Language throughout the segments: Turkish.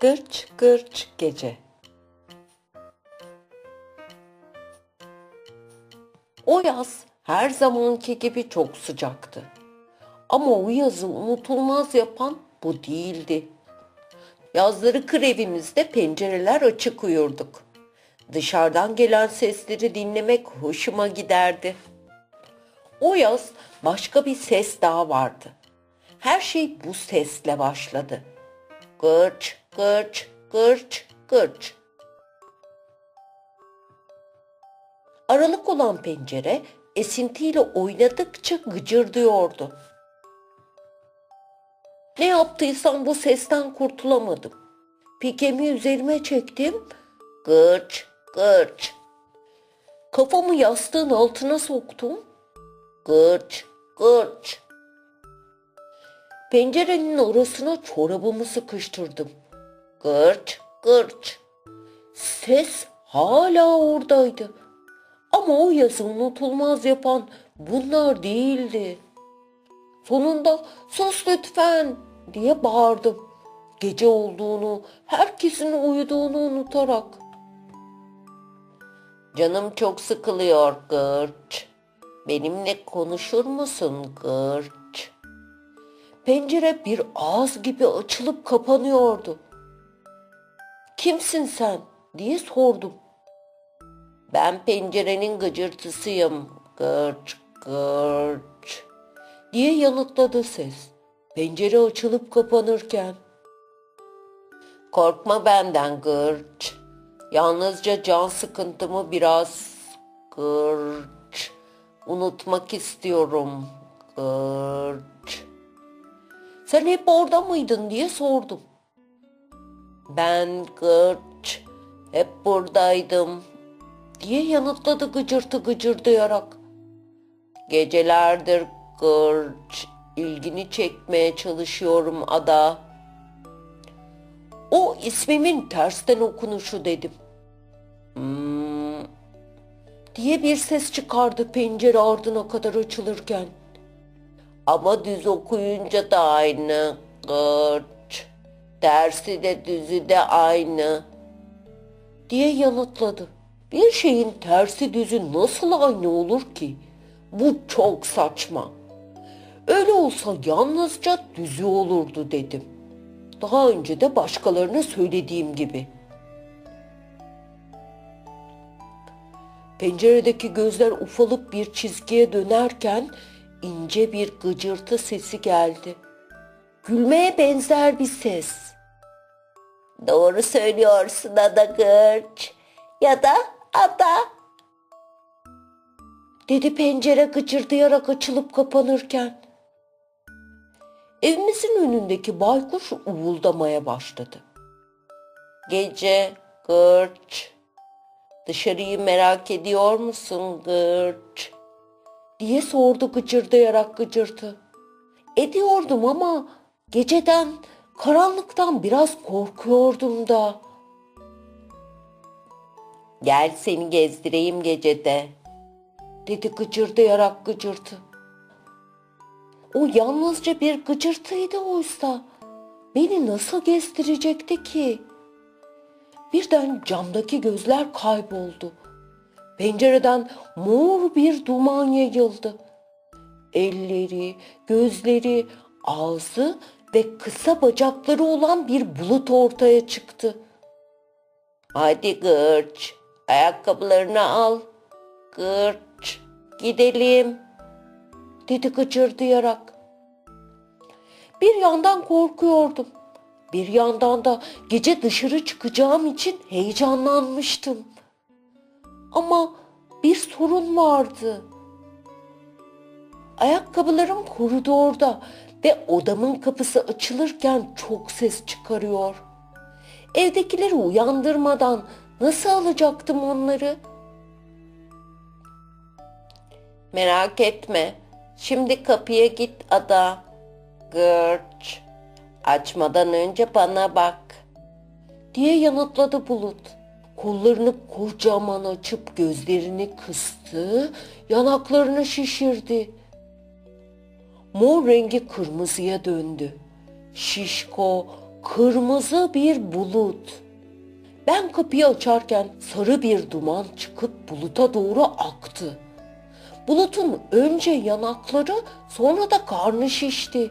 Gırç gırç gece. O yaz her zamanki gibi çok sıcaktı. Ama o yazı unutulmaz yapan bu değildi. Yazları kır evimizde pencereler açık uyurduk. Dışarıdan gelen sesleri dinlemek hoşuma giderdi. O yaz başka bir ses daha vardı. Her şey bu sesle başladı. Gırç, gırç, gırç, gırç. Aralık olan pencere esintiyle oynadıkça gıcırdıyordu. Ne yaptıysam bu sesten kurtulamadım. Pikemi üzerime çektim. Gırç, gırç. Kafamı yastığın altına soktum. Gırç, gırç. Pencerenin orasına çorabımı sıkıştırdım. Gırç, gırç. Ses hala oradaydı. Ama o yazı unutulmaz yapan bunlar değildi. Sonunda sus lütfen diye bağırdım. Gece olduğunu, herkesin uyuduğunu unutarak. Canım çok sıkılıyor gırç. Benimle konuşur musun gırç? Pencere bir ağız gibi açılıp kapanıyordu. Kimsin sen diye sordum. Ben pencerenin gıcırtısıyım. Gırç gırç diye yanıtladı ses. Pencere açılıp kapanırken. Korkma benden gırç. Yalnızca can sıkıntımı biraz gırç. Unutmak istiyorum gırç. Sen hep orada mıydın diye sordum. Ben gırç. Hep buradaydım diye yanıtladı gıcırtı gıcırdayarak. Gecelerdir gırç ilgini çekmeye çalışıyorum ada. O ismimin tersten okunuşu dedim. Hmm, diye bir ses çıkardı pencere ardına kadar açılırken. Ama düz okuyunca da aynı gırç. Tersi de düzü de aynı diye yanıtladı. Bir şeyin tersi düzü nasıl aynı olur ki? Bu çok saçma. Öyle olsa yalnızca düzü olurdu dedim. Daha önce de başkalarına söylediğim gibi. Penceredeki gözler ufalıp bir çizgiye dönerken ince bir gıcırtı sesi geldi. Gülmeye benzer bir ses. Doğru söylüyorsun Ada Gırç. Ya da Ada. Dedi pencere gıcırdayarak açılıp kapanırken. Evimizin önündeki baykuş uvuldamaya başladı. Gece gırç. Dışarıyı merak ediyor musun gırç? Diye sordu gıcırdayarak gıcırtı. Ediyordum ama geceden, karanlıktan biraz korkuyordum da. Gel seni gezdireyim gecede, dedi gıcırdayarak gıcırtı. O yalnızca bir gıcırtıydı oysa. Beni nasıl gezdirecekti ki? Birden camdaki gözler kayboldu. Pencereden mor bir duman yayıldı. Elleri, gözleri, ağzı ve kısa bacakları olan bir bulut ortaya çıktı. Hadi Gırç, ayakkabılarını al. Gırç, gidelim, dedi gıcırdayarak. Bir yandan korkuyordum. Bir yandan da gece dışarı çıkacağım için heyecanlanmıştım. Ama bir sorun vardı. Ayakkabılarım koridorda ve odamın kapısı açılırken çok ses çıkarıyor. Evdekileri uyandırmadan nasıl alacaktım onları? Merak etme. Şimdi kapıya git ada. Gırç. Açmadan önce bana bak. Diye yanıtladı Bulut. Kollarını kocaman açıp gözlerini kıstı, yanaklarını şişirdi. Mor rengi kırmızıya döndü. Şişko, kırmızı bir bulut. Ben kapıyı açarken sarı bir duman çıkıp buluta doğru aktı. Bulutun önce yanakları sonra da karnı şişti.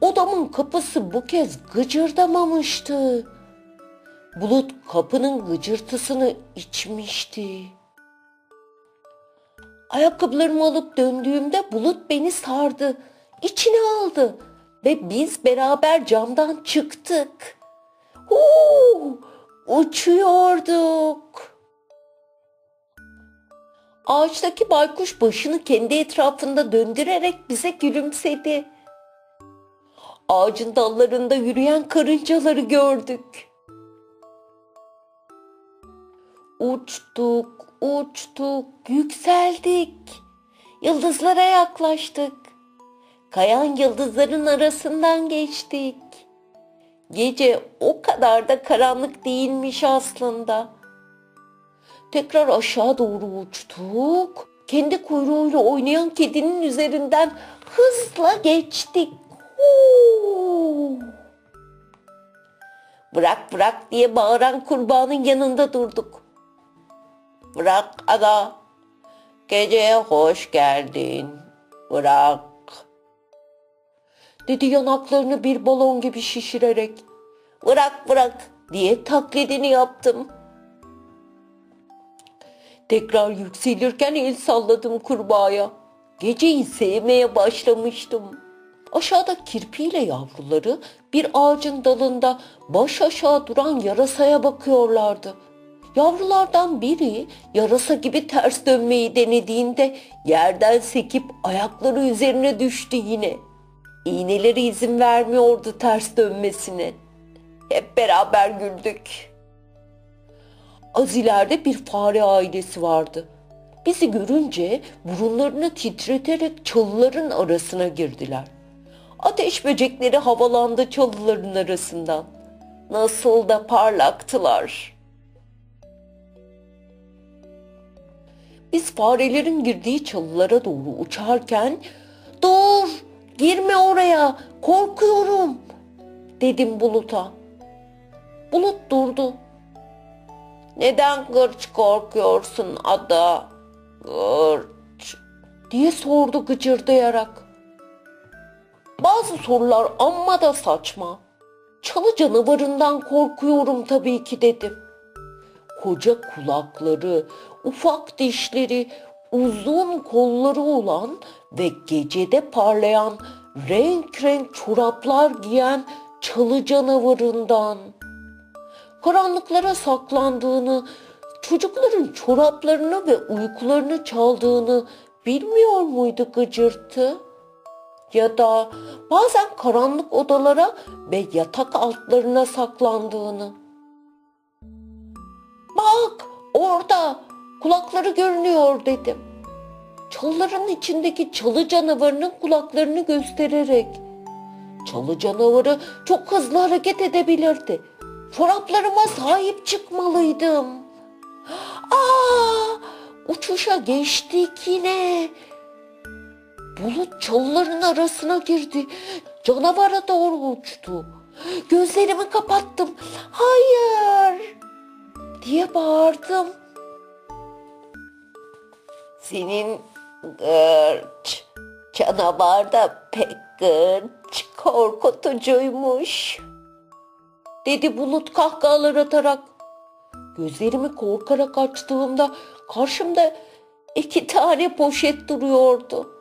Odamın kapısı bu kez gıcırdamamıştı. Bulut kapının gıcırtısını içmişti. Ayakkabılarımı alıp döndüğümde bulut beni sardı, içine aldı ve biz beraber camdan çıktık. Huu, uçuyorduk. Ağaçtaki baykuş başını kendi etrafında döndürerek bize gülümsedi. Ağacın dallarında yürüyen karıncaları gördük. Uçtuk, uçtuk, yükseldik. Yıldızlara yaklaştık. Kayan yıldızların arasından geçtik. Gece o kadar da karanlık değilmiş aslında. Tekrar aşağı doğru uçtuk. Kendi kuyruğuyla oynayan kedinin üzerinden hızla geçtik. Huu! Bırak bırak diye bağıran kurbanın yanında durduk. Bırak ada. Geceye hoş geldin. Bırak. Dedi yanaklarını bir balon gibi şişirerek. Bırak bırak diye taklidini yaptım. Tekrar yükselirken el salladım kurbağaya. Geceyi sevmeye başlamıştım. Aşağıda kirpiyle yavruları bir ağacın dalında baş aşağı duran yarasaya bakıyorlardı. Yavrulardan biri yarasa gibi ters dönmeyi denediğinde yerden sekip ayakları üzerine düştü yine. İğneleri izin vermiyordu ters dönmesine. Hep beraber güldük. Az ileride bir fare ailesi vardı. Bizi görünce burunlarını titreterek çalıların arasına girdiler. Ateş böcekleri havalandı çalıların arasından. Nasıl da parlaktılar. Biz farelerin girdiği çalılara doğru uçarken ''Dur, girme oraya, korkuyorum.'' dedim Bulut'a. Bulut durdu. Neden gırç korkuyorsun ada? Gırç diye sordu gıcırdayarak. Bazı sorular amma da saçma. Çalı canavarından korkuyorum tabii ki dedim. Koca kulakları, ufak dişleri, uzun kolları olan ve gecede parlayan renk renk çoraplar giyen çalı canavarından karanlıklara saklandığını, çocukların çoraplarını ve uykularını çaldığını bilmiyor muydu gıcırtı? Ya da bazen karanlık odalara ve yatak altlarına saklandığını. Bak orada kulakları görünüyor dedim. Çalıların içindeki çalı canavarının kulaklarını göstererek. Çalı canavarı çok hızlı hareket edebilirdi. Çoraplarıma sahip çıkmalıydım. Aa, uçuşa geçtik yine. Bulut çalıların arasına girdi. Canavara doğru uçtu. Gözlerimi kapattım. Hayır diye bağırdım. Senin gırç canavar da pek gırç korkutucuymuş dedi bulut kahkahalar atarak. Gözlerimi korkarak açtığımda karşımda iki tane poşet duruyordu.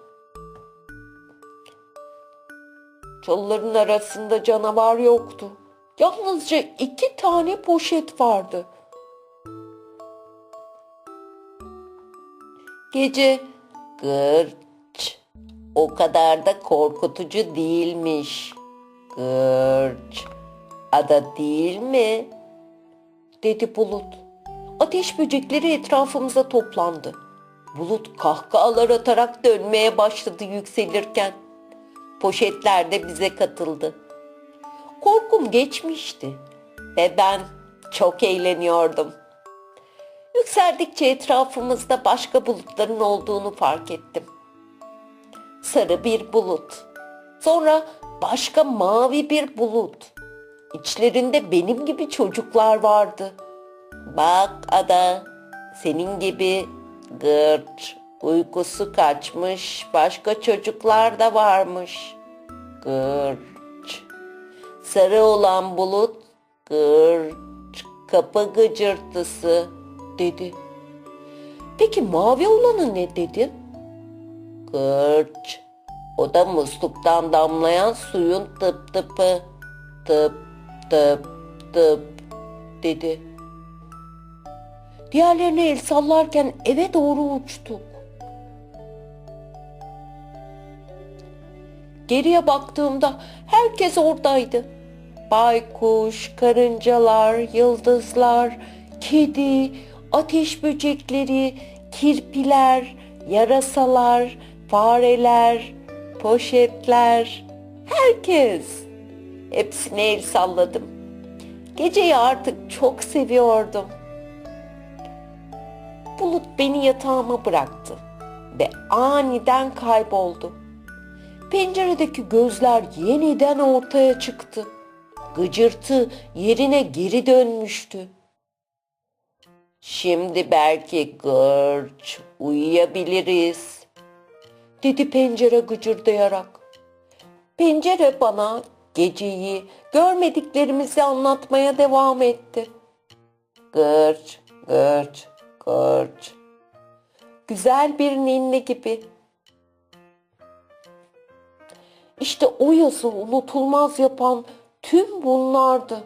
Çalıların arasında canavar yoktu. Yalnızca iki tane poşet vardı. Gece gırç o kadar da korkutucu değilmiş. Gırç ada değil mi? dedi Bulut. Ateş böcekleri etrafımıza toplandı. Bulut kahkahalar atarak dönmeye başladı yükselirken. Poşetler de bize katıldı. Korkum geçmişti ve ben çok eğleniyordum. Yükseldikçe etrafımızda başka bulutların olduğunu fark ettim. Sarı bir bulut. Sonra başka mavi bir bulut. İçlerinde benim gibi çocuklar vardı. Bak ada, senin gibi gırç, uykusu kaçmış başka çocuklar da varmış. Gırç. Sarı olan bulut gırç, kapı gıcırtısı dedi. Peki mavi olanı ne dedin? Gırç. O da musluktan damlayan suyun tıp tıpı. Tıp tıp tıp dedi. Diğerlerine el sallarken eve doğru uçtuk. Geriye baktığımda herkes oradaydı. Baykuş, karıncalar, yıldızlar, kedi, ateş böcekleri, kirpiler, yarasalar, fareler, poşetler, herkes. Hepsine el salladım. Geceyi artık çok seviyordum. Bulut beni yatağıma bıraktı ve aniden kayboldu. Penceredeki gözler yeniden ortaya çıktı. Gıcırtı yerine geri dönmüştü. Şimdi belki gırç uyuyabiliriz, dedi pencere gıcırdayarak. Pencere bana geceyi, görmediklerimizi anlatmaya devam etti. Gırç, gırç, gırç. Güzel bir ninni gibi. İşte o yazı unutulmaz yapan tüm bunlardı.